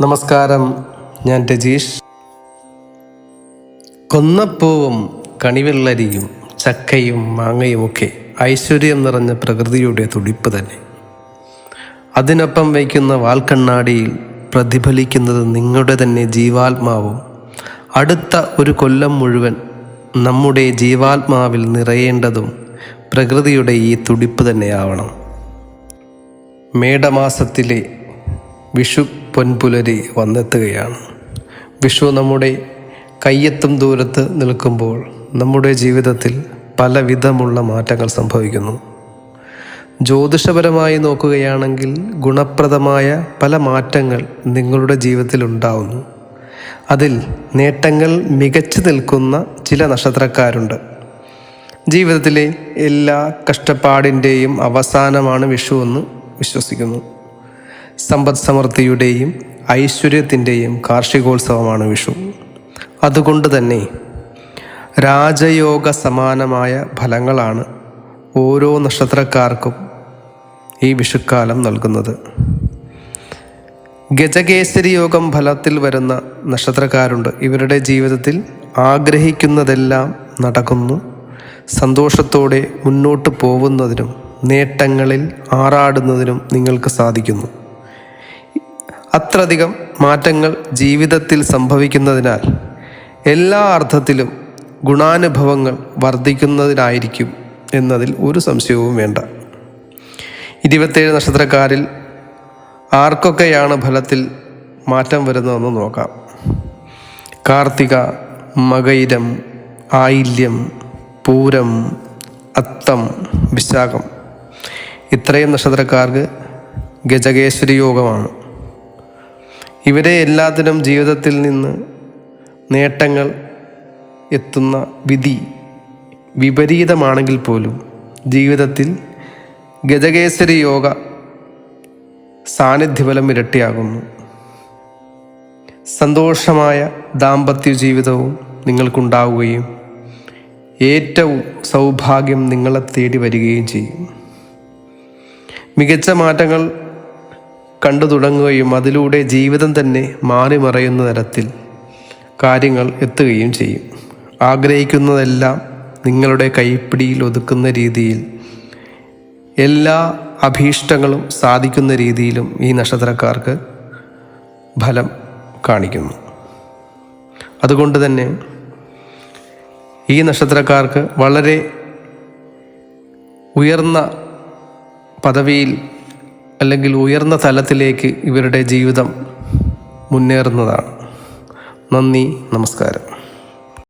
നമസ്കാരം ഞാൻ രജീഷ്. കൊന്നപ്പൂവും കണിവെള്ളരിയും ചക്കയും മാങ്ങയും ഒക്കെ ഐശ്വര്യം നിറഞ്ഞ പ്രകൃതിയുടെ തുടിപ്പ് തന്നെ. അതിനൊപ്പം വയ്ക്കുന്ന വാൽക്കണ്ണാടിയിൽ പ്രതിഫലിക്കുന്നത് നിങ്ങളുടെ തന്നെ ജീവാത്മാവും. അടുത്ത ഒരു കൊല്ലം മുഴുവൻ നമ്മുടെ ജീവാത്മാവിൽ നിറയേണ്ടതും പ്രകൃതിയുടെ ഈ തുടിപ്പ് തന്നെയാവണം. മേടമാസത്തിലെ വിഷു പൊൻപുലരി വന്നെത്തുകയാണ്. വിഷു നമ്മുടെ കയ്യെത്തും ദൂരത്ത് നിൽക്കുമ്പോൾ നമ്മുടെ ജീവിതത്തിൽ പലവിധമുള്ള മാറ്റങ്ങൾ സംഭവിക്കുന്നു. ജ്യോതിഷപരമായി നോക്കുകയാണെങ്കിൽ ഗുണപ്രദമായ പല മാറ്റങ്ങൾ നിങ്ങളുടെ ജീവിതത്തിൽ ഉണ്ടാവുന്നു. അതിൽ നേട്ടങ്ങൾ മികച്ചു നിൽക്കുന്ന ചില നക്ഷത്രക്കാരുണ്ട്. ജീവിതത്തിലെ എല്ലാ കഷ്ടപ്പാടിന്റെയും അവസാനമാണ് വിഷു എന്ന് വിശ്വസിക്കുന്നു. സമ്പദ് സമൃദ്ധിയുടെയും ഐശ്വര്യത്തിന്റെയും കാർഷികോത്സവമാണ് വിഷു. അതുകൊണ്ട് തന്നെ രാജയോഗ സമാനമായ ഫലങ്ങളാണ് ഓരോ നക്ഷത്രക്കാർക്കും ഈ വിഷുക്കാലം നൽകുന്നത്. ഗജകേസരി യോഗം ഫലത്തിൽ വരുന്ന നക്ഷത്രക്കാരുണ്ട്. ഇവരുടെ ജീവിതത്തിൽ ആഗ്രഹിക്കുന്നതെല്ലാം നടക്കുന്നു. സന്തോഷത്തോടെ മുന്നോട്ട് പോകുന്നതിനും നേട്ടങ്ങളിൽ ആറാടുന്നതിനും നിങ്ങൾക്ക് സാധിക്കുന്നു. അത്രയധികം മാറ്റങ്ങൾ ജീവിതത്തിൽ സംഭവിക്കുന്നതിനാൽ എല്ലാ അർത്ഥത്തിലും ഗുണാനുഭവങ്ങൾ വർദ്ധിക്കുന്നതിനായിരിക്കും എന്നതിൽ ഒരു സംശയവും വേണ്ട. ഇരുപത്തേഴ് നക്ഷത്രക്കാരിൽ ആർക്കൊക്കെയാണ് ഫലത്തിൽ മാറ്റം വരുന്നതെന്ന് നോക്കാം. കാർത്തിക മകൈരം ആയില്യം പൂരം അത്തം വിശാഖം. ഇത്രയും നക്ഷത്രക്കാർക്ക് ഗജകേശ്വരി യോഗമാണ്. ഇവരെ എല്ലാത്തിനും ജീവിതത്തിൽ നിന്ന് നേട്ടങ്ങൾ എത്തുന്ന വിധി വിപരീതമാണെങ്കിൽ പോലും ജീവിതത്തിൽ ഗജകേസരി യോഗ സാന്നിധ്യബലം ഇരട്ടിയാകുന്നു. സന്തോഷമായ ദാമ്പത്യ ജീവിതവും നിങ്ങൾക്കുണ്ടാവുകയും ഏറ്റവും സൗഭാഗ്യം നിങ്ങളെ തേടി വരികയും ചെയ്യും. മികച്ച മാറ്റങ്ങൾ കണ്ടു തുടങ്ങുകയും അതിലൂടെ ജീവിതം തന്നെ മാറി മറയുന്ന തരത്തിൽ കാര്യങ്ങൾ എത്തുകയും ചെയ്യും. ആഗ്രഹിക്കുന്നതെല്ലാം നിങ്ങളുടെ കൈപ്പിടിയിൽ ഒതുക്കുന്ന രീതിയിൽ എല്ലാ അഭീഷ്ടങ്ങളും സാധിക്കുന്ന രീതിയിലും ഈ നക്ഷത്രക്കാർക്ക് ഫലം കാണിക്കുന്നു. അതുകൊണ്ട് തന്നെ ഈ നക്ഷത്രക്കാർക്ക് വളരെ ഉയർന്ന പദവിയിൽ അല്ലെങ്കിൽ ഉയർന്ന തലത്തിലേക്ക് ഇവരുടെ ജീവിതം മുന്നേറുന്നതാണ്. നന്ദി നമസ്കാരം.